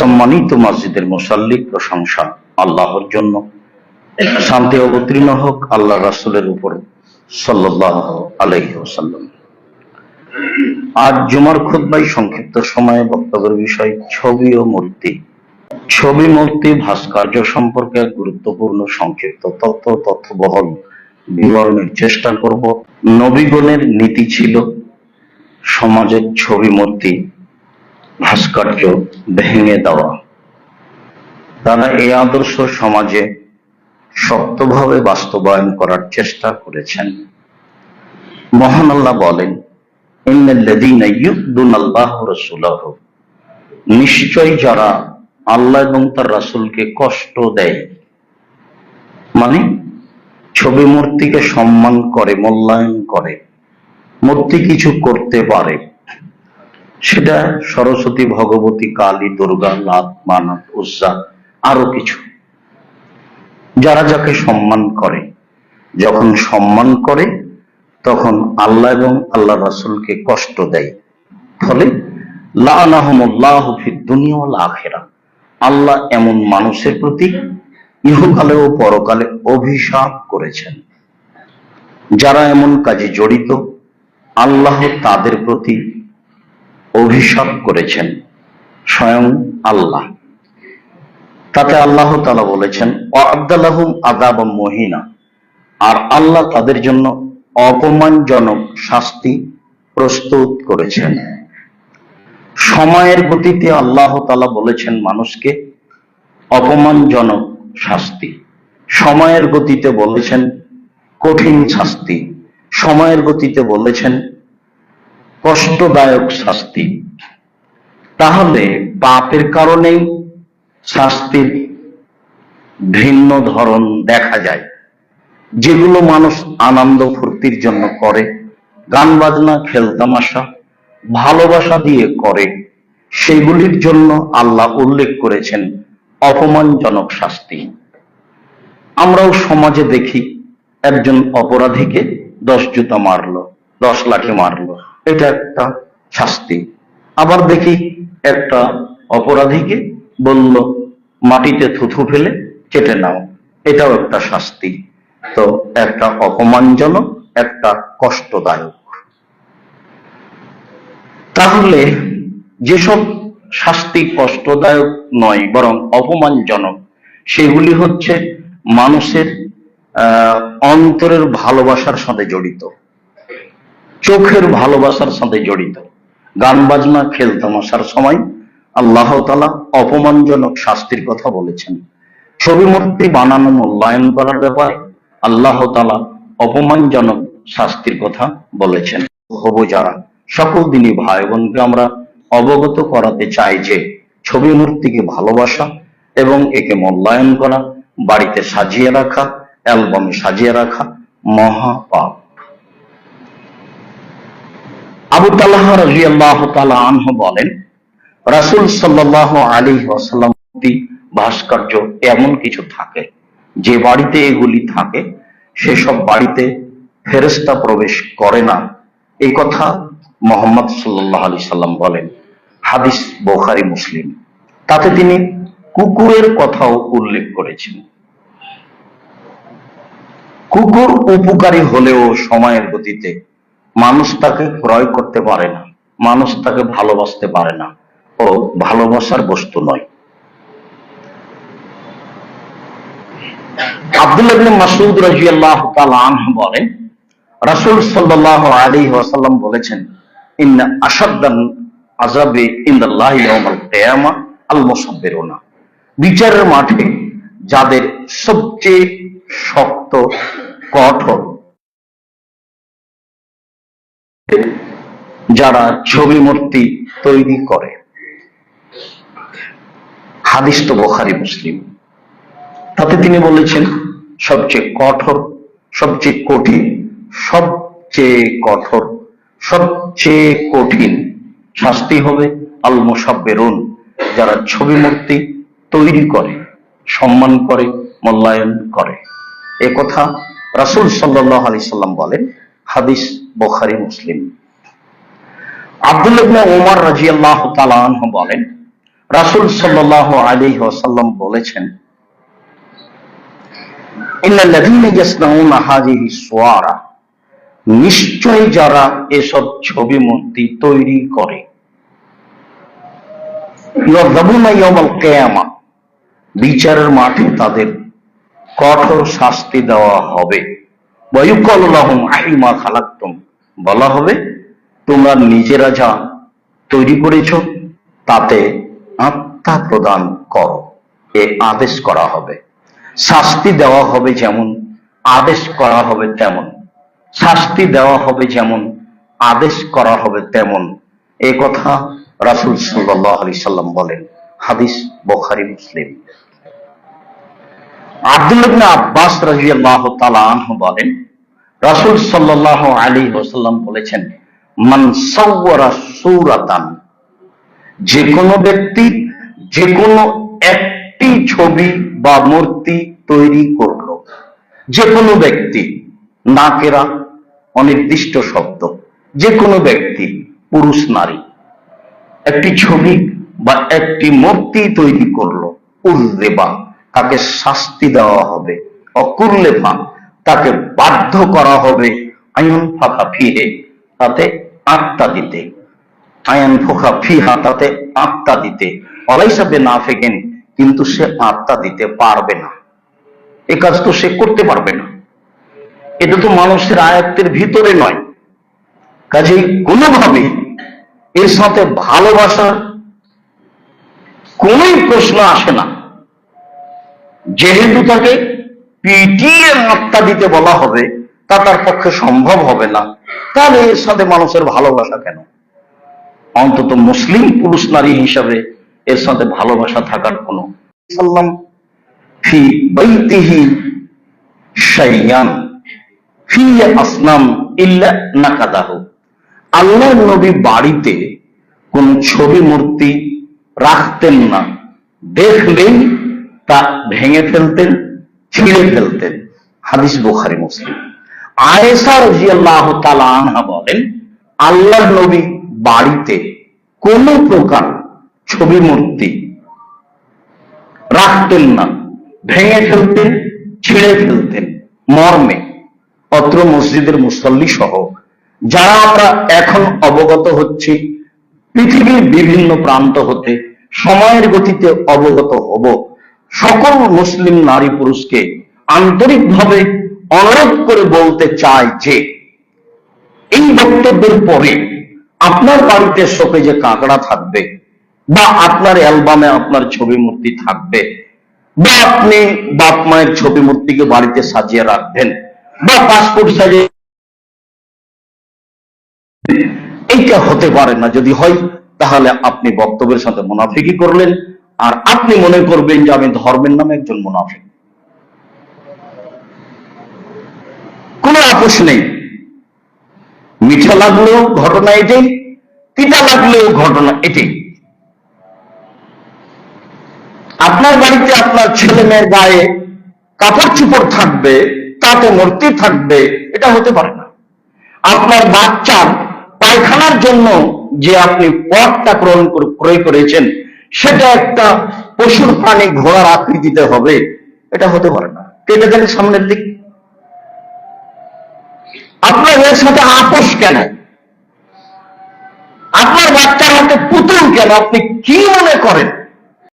সম্মানিত মসজিদের মুসল্লি প্রশংসা আল্লাহর জন্য। শান্তি অবতীর্ণ হোক আল্লাহ রাসুলের উপর সাল্লাহ আলহি ওসাল্লাম আজ জুমার খুদ্াই সংক্ষিপ্ত সময়ে বক্তব্যের বিষয় ছবি ও মূর্তি। ছবি, মূর্তি, ভাস্কর্য সম্পর্কে গুরুত্বপূর্ণ সংক্ষিপ্ত তথ্য, তথ্যবহল বিবরণের চেষ্টা করব। নবীগণের নীতি ছিল সমাজের ছবি, মূর্তি ভাস্কর্য ভেঙে দেওয়া। তারা এই আদর্শ সমাজে শক্তভাবে বাস্তবায়ন করার চেষ্টা করেছেন। মহান আল্লাহ বলেন নিশ্চয় যারা আল্লাহ এবং তার রাসূলকে কষ্ট দেয় মানে ছবি মূর্তিকে সম্মান করে, মূল্যায়ন করে, মূর্তি কিছু করতে পারে সেটা সরস্বতী ভগবতী, কালী, দুর্গা লাত মানত, উজ্জা, আরও কিছু। যারা যাকে সম্মান করে, যখন সম্মান করে, তখন আল্লাহ এবং আল্লাহ রাসুলকে কষ্ট দেয়। ফলে আখেরা। আল্লাহ এমন মানুষের প্রতি ইহকালে ও পরকালে অভিশাপ করেছেন। যারা এমন কাজে জড়িত, আল্লাহ তাদের প্রতি অভিশাপ করেছেন স্বয়ং আল্লাহ। তাতে আল্লাহ তালা বলেছেন আব্দালাহুম আদাব মহিনা আর আল্লাহ তাদের জন্য অপমানজনক শাস্তি প্রস্তুত করেছেন। সময়ের গতিতে আল্লাহ তালা বলেছেন মানুষকে অপমানজনক শাস্তি। সময়ের গতিতে বলেছেন কঠিন শাস্তি। সময়ের গতিতে বলেছেন কষ্টদায়ক শাস্তি। তাহলে পাপের কারণেই শাস্তির ভিন্ন ধরন দেখা যায়। যেগুলো মানুষ আনন্দ ফুর্তির জন্য করে গান বাজনা খেলতামাশা, ভালোবাসা দিয়ে করে, সেগুলির জন্য আল্লাহ উল্লেখ করেছেন অপমানজনক শাস্তি। আমরাও সমাজে দেখি একজন অপরাধীকে দশ জুতা মারলো, দশ লাঠি মারলো। এটা একটা শাস্তি। আবার দেখি একটা অপরাধীকে বলল, মাটিতে থুথু ফেলে চেটে নাও। এটাও একটা শাস্তি। তো একটা অপমানজনক, একটা কষ্টদায়ক। তাহলে যেসব শাস্তি কষ্টদায়ক নয়, বরং অপমানজনক, সেগুলি হচ্ছে মানুষের অন্তরের ভালোবাসার সাথে জড়িত। চোখের ভালোবাসার সাথে জড়িত। গান, বাজনা খেলতামাশার সময় আল্লাহ তালা অপমানজনক শাস্তির কথা বলেছেন। ছবি মূর্তি বানানো, মূল্যায়ন করার ব্যাপারে আল্লাহ তালা অপমানজনক শাস্তির কথা বলেছেন। হব যারা, সকল দিনই ভাই বোনকে আমরা অবগত করাতে চাই যে ছবি মূর্তিকে ভালোবাসা এবং একে মূল্যায়ন করা, বাড়িতে সাজিয়ে রাখা, অ্যালবামে সাজিয়ে রাখা মহা পাপ। আবু আল্লাহ আনহ বলেন, রাসুল সাল্লাহ আলী ওয়াসাল্লাম ভাস্কর্য এমন কিছু থাকে, যে বাড়িতে এগুলি থাকে, সেসব বাড়িতে ফেরেস্তা প্রবেশ করে না। এই কথা মোহাম্মদ সাল্লাহ আলি সাল্লাম বলেন, হাদিস বোখারি, মুসলিম। তাতে তিনি কুকুরের কথাও উল্লেখ করেছেন। কুকুর উপকারী হলেও সময়ের গতিতে মানুষ তাকে ক্রয় করতে পারে না, মানুষ তাকে ভালোবাসতে পারে না। ও ভালোবাসার বস্তু নয়। মাসুদ আনহু বলেন, রাসূল সাল্লাল্লাহু আলাইহি ওয়াসাল্লাম বলেছেন, ইন্না আশাদ্দান আযাবে ইনদাল্লাহি কিয়ামা আল বিচারের মাঠে যাদের সবচেয়ে শক্ত, কঠোর যারা ছবি মূর্তি তৈরি করে। হাদিস তো বোখারি, মুসলিম। তাতে তিনি বলেছেন, সবচেয়ে কঠোর, সবচেয়ে কঠিন, সবচেয়ে কঠোর, সবচেয়ে কঠিন শাস্তি হবে আল মোসাব্বেরুন যারা ছবি মূর্তি তৈরি করে, সম্মান করে, মূল্যায়ন করে। এ কথা রাসুল সাল্লাহ আলি সাল্লাম বলেন। হাদিস বোখারি, মুসলিম। আব্দুল ইবনে ওমর রাজিয়াল্লাহু তাআলা আনহু বলেন, রাসূল সাল্লাল্লাহু আলাইহি ওয়াসাল্লাম বলেছেন নিশ্চয় যারা এসব ছবি মূর্তি তৈরি করে। বিচারের মাঠে তাদের কঠোর শাস্তি দেওয়া হবে। বলা হবে, তোমরা নিজেরা যা তৈরি করেছ, তাতে আত্মা প্রদান করো। এ আদেশ করা হবে। শাস্তি দেওয়া হবে যেমন, আদেশ করা হবে তেমন। শাস্তি দেওয়া হবে যেমন, আদেশ করা হবে তেমন। এ কথা রাসূল সাল্লাল্লাহু আলাইহি সাল্লাম বলেন। হাদিস বুখারী, মুসলিম। আব্দুল আব্বাস রাদিয়াল্লাহু তাআলা আনহু বলেন, রাসূল সাল্লাল্লাহু আলাইহি ওয়াসাল্লাম বলেছেন, মান সাওয়ারা যে কোনো ব্যক্তি যে কোনো একটি ছবি বা মূর্তি তৈরি করল। যে কোনো ব্যক্তি, নাকেরা অনির্দিষ্ট শব্দ যে কোনো ব্যক্তি পুরুষ, নারী, একটি ছবি বা একটি মূর্তি তৈরি করল। তাকে শাস্তি দেওয়া হবে অকুল্লেফা তাকে বাধ্য করা হবে, আয়ন ফাঁকা ফিরে তাতে আত্মা দিতে। আয়ান ফোকা ফিহা, তাতে আত্মা দিতে। অলাইসাবে না ফেকেন কিন্তু সে আত্মা দিতে পারবে না। এ কাজ তো সে করতে পারবে না। এটা তো মানুষের আয়ত্তের ভিতরে নয়। কাজেই কোনোভাবে এর সাথে ভালোবাসার কোন প্রশ্ন আসে না। যেহেতু তাকে পিটিয়ে আত্মা দিতে বলা হবে, তা তার পক্ষে সম্ভব হবে না। তাহলে এর সাথে মানুষের ভালোবাসা কেন? অন্তত মুসলিম পুরুষ নারী হিসাবে এর সাথে ভালোবাসা থাকার কোনো আল্লাহ নবী বাড়িতে কোন ছবি মূর্তি রাখতেন না। দেখলেই তা ভেঙে ফেলতেন, ছিঁড়ে ফেলতেন। হাদিস বুখারী, মুসলিম। আয়েশা রাদিয়াল্লাহু তাআলা আনহা বলেন আল্লাহ নবী বাড়িতে কোন প্রকার ছবি মূর্তি রাখতেন না। ভেঙে ফেলতেন, ছিঁড়ে ফেলতেন। মর্মে অত্র মসজিদের মুসল্লি সহ যারা আমরা এখন অবগত হচ্ছি, পৃথিবীর বিভিন্ন প্রান্ত হতে সময়ের গতিতে অবগত হব। সকল মুসলিম নারী পুরুষকে আন্তরিকভাবে অনুরোধ করে বলতে চাই যে, এই বক্তব্যের পরে আপনার বাড়িতে শোকে যে কাঁকড়া থাকবে, বা আপনার অ্যালবামে আপনার ছবি মূর্তি থাকবে, বা আপনি বাপ মায়ের ছবি মূর্তিকে বাড়িতে সাজিয়ে রাখবেন, বা পাসপোর্ট সাজিয়ে এইটা হতে পারে না। যদি হয়, তাহলে আপনি বক্তব্যের সাথে মুনাফিকি করলেন। আর আপনি মনে করবেন যে আমি ধর্মের নামে একজন মুনাফিক। কোনো আপোষ নেই। মিঠা লাগলেও ঘটনা এটাই তিতা লাগলেও ঘটনা এটাই আপনার বাড়িতে আপনার ছেলে মেয়ের গায়ে কাপড় চুপড় থাকবে, তাতে মূর্তি থাকবে, এটা হতে পারে না। আপনার বাচ্চার পায়খানার জন্য যে আপনি পথটা ক্রয় করেছেন সেটা একটা পশুর প্রাণী ঘোড়ার আকৃতিতে হবে, এটা হতে পারে না। কেটে গেলে সামনের দিক। আপনার এর সাথে আপোষ কেন? আপনার বাচ্চার হাতে পুতুল কেন? আপনি কি মনে করেন?